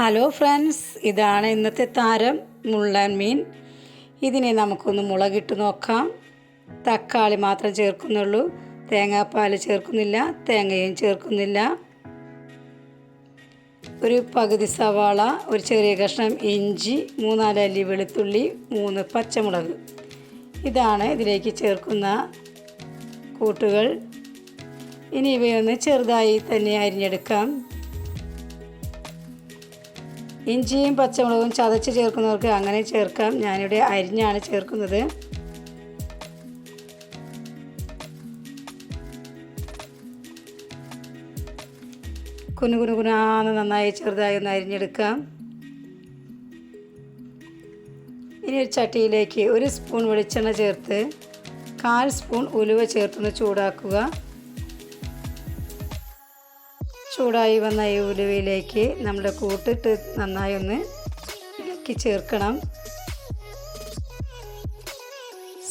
Hello friends ഇതാണ് ഇന്നത്തെ താരം മുള്ളൻ മീൻ. ഇതിനെ നമുക്കൊന്ന് മുളകിട്ട് നോക്കാം. തക്കാളി മാത്രം ചേർക്കുന്നുള്ളൂ. തേങ്ങാപ്പാൽ ചേർക്കുന്നില്ല. തേങ്ങയും ചേർക്കുന്നില്ല. ഒരു പകുതി സവാള ഒരു ചെറിയ കഷ്ണം ഇഞ്ചി മൂന്നാലല്ലി വെളുത്തുള്ളി മൂന്ന് പച്ചമുളക്. ഇതാണ് ഇതിലേക്ക് ചേർക്കുന്ന കൂട്ടുകൾ. ഇനി ഇവയൊന്ന് ചെറുതായി തന്നെ അരിഞ്ഞെടുക്കാം. ഇഞ്ചിയും പച്ചമുളകും ചതച്ച് ചേർക്കുന്നവർക്ക് അങ്ങനെ ചേർക്കാം. ഞാനിവിടെ അരിഞ്ഞാണ് ചേർക്കുന്നത്. കുനു കുനു കുനാന്ന് നന്നായി ചെറുതായി ഒന്ന് അരിഞ്ഞെടുക്കാം. ഇനി ഒരു ചട്ടിയിലേക്ക് ഒരു സ്പൂൺ വെളിച്ചെണ്ണ ചേർത്ത് കാൽ സ്പൂൺ ഉലുവ ചേർത്തൊന്ന് ചൂടാക്കുക. ചൂടായി വന്ന ഈ ഉലുവയിലേക്ക് നമ്മൾ കൂട്ടിട്ട് നന്നായി ഒന്ന് ഇളക്കി ചേർക്കണം.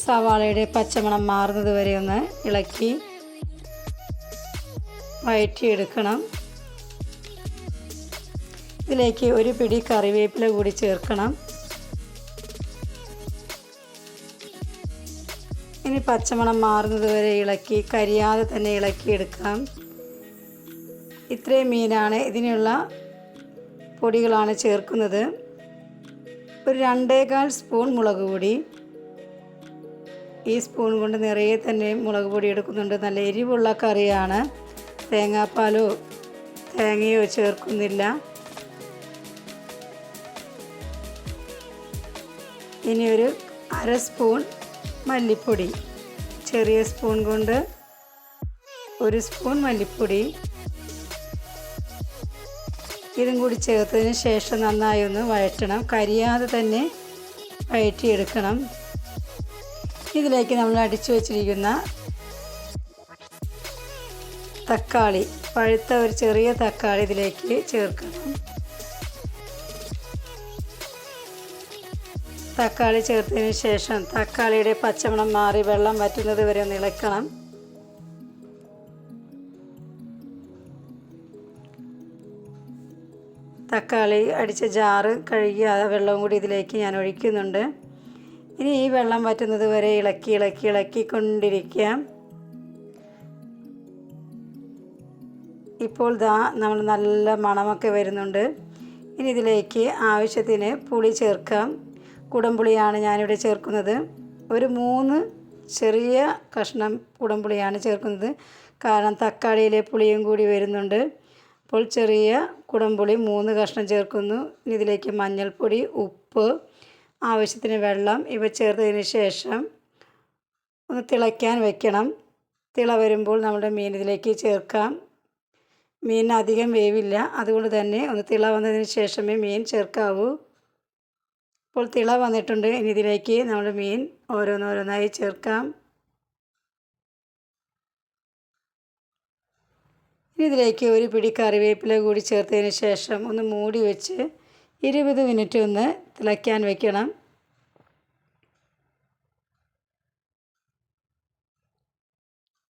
സവാളയുടെ പച്ചമണം മാറുന്നത് വരെ ഒന്ന് ഇളക്കി വഴറ്റിയെടുക്കണം ഇതിലേക്ക് ഒരു പിടി കറിവേപ്പില കൂടി ചേർക്കണം. ഇനി പച്ചമണം മാറുന്നത് വരെ ഇളക്കി കരിയാതെ തന്നെ ഇളക്കിയെടുക്കാം. ഇത്രയും മീനാണ് ഇതിനുള്ള പൊടികളാണ് ചേർക്കുന്നത്. ഒരു രണ്ടേകാൽ സ്പൂൺ മുളക് പൊടി. ഈ സ്പൂൺ കൊണ്ട് നിറയെ തന്നെ മുളക് പൊടി എടുക്കുന്നുണ്ട്. നല്ല എരിവുള്ള കറിയാണ്. തേങ്ങാപ്പാലോ തേങ്ങയോ ചേർക്കുന്നില്ല. ഇനി ഒരു അര സ്പൂൺ മല്ലിപ്പൊടി. ചെറിയ സ്പൂൺ കൊണ്ട് ഒരു സ്പൂൺ മല്ലിപ്പൊടി. ഇതും കൂടി ചേർത്തതിന് ശേഷം നന്നായി ഒന്ന് വഴറ്റണം. കരിയാതെ തന്നെ വഴറ്റിയെടുക്കണം. ഇതിലേക്ക് നമ്മൾ അടിച്ചു വച്ചിരിക്കുന്ന തക്കാളി പഴുത്ത ഒരു ചെറിയ തക്കാളി ഇതിലേക്ക് ചേർക്കണം. തക്കാളി ചേർത്തതിന് ശേഷം തക്കാളിയുടെ പച്ചമണം മാറി വെള്ളം വറ്റുന്നത് വരെ ഒന്ന് ഇളക്കണം. തക്കാളി അടിച്ച ജാറ് കഴുകി ആ വെള്ളവും കൂടി ഇതിലേക്ക് ഞാൻ ഒഴിക്കുന്നുണ്ട്. ഇനി ഈ വെള്ളം വറ്റുന്നത് വരെ ഇളക്കി ഇളക്കി ഇളക്കിക്കൊണ്ടിരിക്കാം ഇപ്പോൾ ദാ നമ്മൾ നല്ല മണമൊക്കെ വരുന്നുണ്ട്. ഇനി ഇതിലേക്ക് ആവശ്യത്തിന് പുളി ചേർക്കാം. കുടംപുളിയാണ് ഞാനിവിടെ ചേർക്കുന്നത്. ഒരു മൂന്ന് ചെറിയ കഷ്ണം കുടംപുളിയാണ് ചേർക്കുന്നത്. കാരണം തക്കാളിയിലെ പുളിയും കൂടി വരുന്നുണ്ട്. അപ്പോൾ ചെറിയ കുടംപുളി മൂന്ന് കഷ്ണം ചേർക്കുന്നു. ഇതിലേക്ക് മഞ്ഞൾപ്പൊടി ഉപ്പ് ആവശ്യത്തിന് വെള്ളം ഇവ ചേർത്തതിന് ശേഷം ഒന്ന് തിളയ്ക്കാൻ വെക്കണം. തിള വരുമ്പോൾ നമ്മുടെ മീൻ ഇതിലേക്ക് ചേർക്കാം. മീൻ അധികം വേവില്ല. അതുകൊണ്ട് തന്നെ ഒന്ന് തിള വന്നതിന് ശേഷമേ മീൻ ചേർക്കാവൂ. ഇപ്പോൾ തിള വന്നിട്ടുണ്ട്. ഇനി ഇതിലേക്ക് നമ്മുടെ മീൻ ഓരോന്നോരോന്നായി ചേർക്കാം. ഇതിലേക്ക് ഒരു പിടി കറിവേപ്പില കൂടി ചേർത്തതിന് ശേഷം ഒന്ന് മൂടി വെച്ച് ഇരുപത് മിനിറ്റ് ഒന്ന് തിളയ്ക്കാൻ വെക്കണം.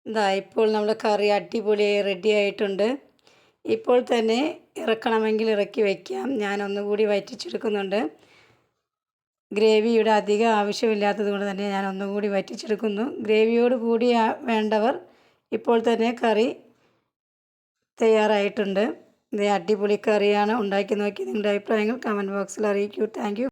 ഇതാ ഇപ്പോൾ നമ്മുടെ കറി അടിപൊളിയായി റെഡി ആയിട്ടുണ്ട്. ഇപ്പോൾ തന്നെ ഇറക്കണമെങ്കിൽ ഇറക്കി വയ്ക്കാം ഞാൻ ഒന്നുകൂടി വറ്റിച്ചെടുക്കുന്നുണ്ട്. ഗ്രേവിയുടെ അധികം ആവശ്യമില്ലാത്തത് കൊണ്ട് തന്നെ ഞാൻ ഒന്നുകൂടി വറ്റിച്ചെടുക്കുന്നു. ഗ്രേവിയോട് കൂടി വേണ്ടവർ ഇപ്പോൾ തന്നെ കറി തയ്യാറായിട്ടുണ്ട്. ഇത് അടിപൊളി കറിയാണ്. ഉണ്ടാക്കി നോക്കി നിങ്ങളുടെ അഭിപ്രായങ്ങൾ കമന്റ് ബോക്സിൽ അറിയിക്കൂ. താങ്ക്